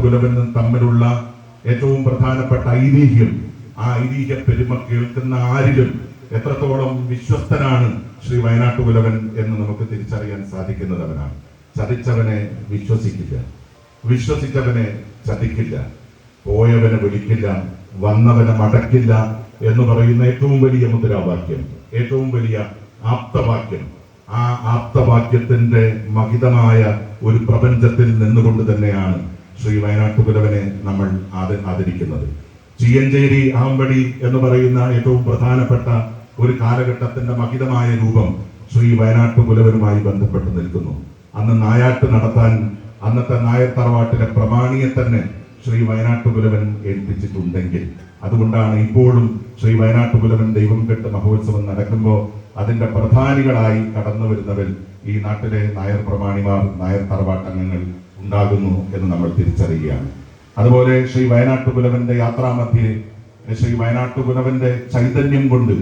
വയനാട്ടുകുലവനും തമ്മിലുള്ള ഏറ്റവും പ്രധാനപ്പെട്ട ഐതിഹ്യം ആ ഐതിഹ്യ പെരുമ കേൾക്കുന്ന ആരിലും എത്രത്തോളം വിശ്വസ്തനാണ് ശ്രീ വയനാട്ടുകുലവൻ എന്ന് നമുക്ക് തിരിച്ചറിയാൻ സാധിക്കുന്നതവനാണ് ചതിച്ചവനെ വിശ്വസിക്കില്ല. വിശ്വസിച്ചവനെ ചതിക്കില്ല. പോയവനെ വിളിക്കില്ല. വന്നവനെ മടക്കില്ല എന്ന് പറയുന്ന ഏറ്റവും വലിയ മുദ്രാവാക്യം ഏറ്റവും വലിയ ആപ്തവാക്യം. ആ ആപ്തവാക്യത്തിന്റെ മഹിതമായ ഒരു പ്രപഞ്ചത്തിൽ നിന്നുകൊണ്ട് തന്നെയാണ് ശ്രീ വയനാട്ടുകുലവനെ നമ്മൾ ആദ- ആദരിക്കുന്നത്. ചീയഞ്ചേരി ആമ്പടി എന്ന് പറയുന്ന ഏറ്റവും പ്രധാനപ്പെട്ട ഒരു കാലഘട്ടത്തിന്റെ മഹിതമായ രൂപം ശ്രീ വയനാട്ടുകുലവനുമായി ബന്ധപ്പെട്ട് നിൽക്കുന്നു. അന്ന് നായാട്ട് നടത്താൻ അന്നത്തെ നായർ തറവാട്ടിലെ പ്രമാണിയെ തന്നെ ശ്രീ വയനാട്ടുകുലവൻ ഏൽപ്പിച്ചിട്ടുണ്ടെങ്കിൽ. അതുകൊണ്ടാണ് ഇപ്പോഴും ശ്രീ വയനാട്ടുകുലവൻ ദൈവം കെട്ട് മഹോത്സവം നടക്കുമ്പോൾ അതിന്റെ പ്രധാനികളായി കടന്നു വരുന്നവർ ഈ നാട്ടിലെ നായർ പ്രമാണിമാർ നായർ തറവാട്ടംഗങ്ങൾ ഉണ്ടാകുന്നു എന്ന് നമ്മൾ തിരിച്ചറിയുകയാണ്. അതുപോലെ ശ്രീ വയനാട്ടുപുലവന്റെ യാത്രാമധ്യേ ശ്രീ വയനാട്ടുപുലവന്റെ ചൈതന്യം കൊണ്ട്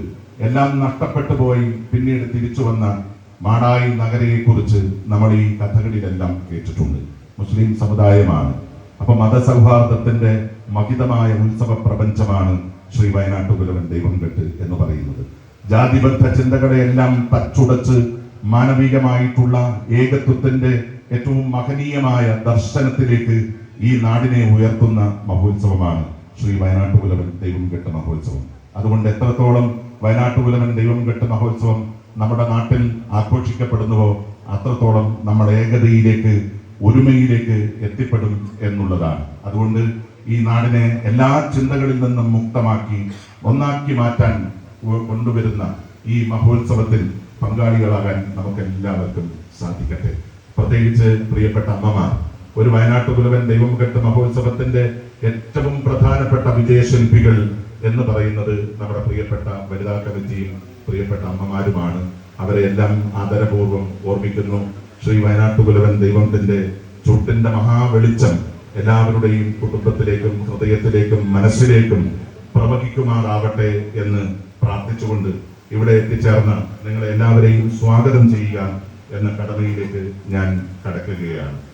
എല്ലാം നഷ്ടപ്പെട്ടു പോയി പിന്നീട് തിരിച്ചു വന്ന മാടായി നഗരയെ കുറിച്ച് നമ്മൾ ഈ കഥകളിലെല്ലാം കേട്ടിട്ടുണ്ട്. മുസ്ലിം സമുദായമാണ്. അപ്പൊ മതസൗഹാർദ്ദത്തിന്റെ മഹിതമായ ഉത്സവ പ്രപഞ്ചമാണ് ശ്രീ വയനാട്ടുകുലവൻ ദൈവം കെട്ട് എന്ന് പറയുന്നത്. ജാതിബദ്ധ ചിന്തകളെയെല്ലാം തച്ചുടച്ച് മാനവികമായിട്ടുള്ള ഏകത്വത്തിന്റെ ഏറ്റവും മഹനീയമായ ദർശനത്തിലേക്ക് ഈ നാടിനെ ഉയർത്തുന്ന മഹോത്സവമാണ് ശ്രീ വയനാട്ടുകുലവൻ ദൈവം കെട്ട മഹോത്സവം. അതുകൊണ്ട് എത്രത്തോളം വയനാട്ടുകുലവൻ ദൈവം കെട്ട മഹോത്സവം നമ്മുടെ നാട്ടിൽ ആഘോഷിക്കപ്പെടുന്നുവോ അത്രത്തോളം നമ്മൾ ഏകതയിലേക്ക് ഒരുമയിലേക്ക് എത്തിപ്പെടും എന്നുള്ളതാണ്. അതുകൊണ്ട് ഈ നാടിനെ എല്ലാ ചിന്തകളിൽ നിന്നും മുക്തമാക്കി ഒന്നാക്കി മാറ്റാൻ കൊണ്ടുവരുന്ന ഈ മഹോത്സവത്തിൽ പങ്കാളികളാകാൻ നമുക്ക് എല്ലാവർക്കും സാധിക്കട്ടെ. പ്രത്യേകിച്ച് പ്രിയപ്പെട്ട അമ്മമാർ ഒരു വയനാട്ടുകുലവൻ ദൈവം കെട്ട് മഹോത്സവത്തിന്റെ ഏറ്റവും പ്രധാനപ്പെട്ട വിജയശില്പികൾ എന്ന് പറയുന്നത് നമ്മുടെ പ്രിയപ്പെട്ട വനിതാ കമ്മിറ്റിയും പ്രിയപ്പെട്ട അമ്മമാരുമാണ്. അവരെ എല്ലാം ആദരപൂർവം ഓർമ്മിക്കുന്നു. ശ്രീ വയനാട്ടു കുലവൻ ദൈവത്തിന്റെ ചുട്ടിന്റെ മഹാവെളിച്ചം എല്ലാവരുടെയും കുടുംബത്തിലേക്കും ഹൃദയത്തിലേക്കും മനസ്സിലേക്കും പ്രവഹിക്കുമാറാവട്ടെ എന്ന് പ്രാർത്ഥിച്ചുകൊണ്ട് ഇവിടെ എത്തിച്ചേർന്ന നിങ്ങളെ എല്ലാവരെയും സ്വാഗതം ചെയ്യുക. എന്ന കടമയിലേക്ക് ഞാൻ കടക്കുകയാണ്.